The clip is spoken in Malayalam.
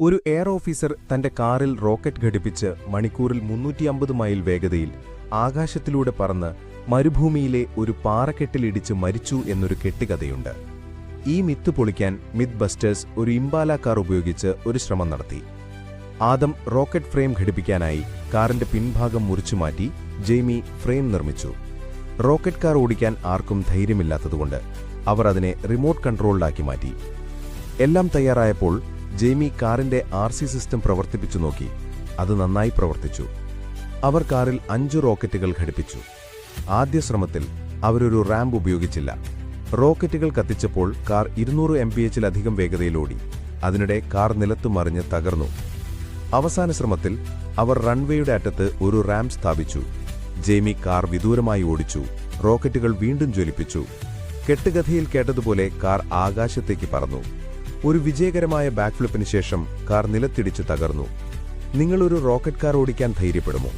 ഒരു എയർ ഓഫീസർ തന്റെ കാറിൽ റോക്കറ്റ് ഘടിപ്പിച്ച് മണിക്കൂറിൽ മുന്നൂറ്റിയമ്പത് മൈൽ വേഗതയിൽ ആകാശത്തിലൂടെ പറന്ന് മരുഭൂമിയിലെ ഒരു പാറക്കെട്ടിലിടിച്ച് മരിച്ചു എന്നൊരു കെട്ടുകഥയുണ്ട്. ഈ മിത്ത് പൊളിക്കാൻ മിത്ത് ബസ്റ്റേഴ്സ് ഒരു ഇംബാല കാർ ഉപയോഗിച്ച് ഒരു ശ്രമം നടത്തി. ആദം റോക്കറ്റ് ഫ്രെയിം ഘടിപ്പിക്കാനായി കാറിന്റെ പിൻഭാഗം മുറിച്ചുമാറ്റി ജെയ്മി ഫ്രെയിം നിർമ്മിച്ചു. റോക്കറ്റ് കാർ ഓടിക്കാൻ ആർക്കും ധൈര്യമില്ലാത്തതുകൊണ്ട് അവർ അതിനെ റിമോട്ട് കൺട്രോൾഡാക്കി മാറ്റി. എല്ലാം തയ്യാറായപ്പോൾ ജെയ്മി കാറിന്റെ ആർ സി സിസ്റ്റം പ്രവർത്തിപ്പിച്ചു നോക്കി. അത് നന്നായി പ്രവർത്തിച്ചു. അവർ കാറിൽ അഞ്ചു റോക്കറ്റുകൾ ഘടിപ്പിച്ചു. ആദ്യ ശ്രമത്തിൽ അവരൊരു റാമ്പ് ഉപയോഗിച്ചില്ല. റോക്കറ്റുകൾ കത്തിച്ചപ്പോൾ കാർ ഇരുന്നൂറ് എം പി എച്ചിലധികം വേഗതയിലോടി. അതിനിടെ കാർ നിലത്തു മറിഞ്ഞ് തകർന്നു. അവസാന ശ്രമത്തിൽ അവർ റൺവേയുടെ അറ്റത്ത് ഒരു റാമ്പ് സ്ഥാപിച്ചു. ജെയ്മി കാർ വിദൂരമായി ഓടിച്ചു. റോക്കറ്റുകൾ വീണ്ടും ജ്വലിപ്പിച്ചു. കെട്ടുകഥയിൽ കേട്ടതുപോലെ കാർ ആകാശത്തേക്ക് പറന്നു. ഒരു വിജയകരമായ ബാക്ക് ഫ്ലിപ്പിന് ശേഷം കാർ നിലത്തിടിച്ച് തകർന്നു. നിങ്ങളൊരു റോക്കറ്റ് കാർ ഓടിക്കാൻ ധൈര്യപ്പെടുമോ?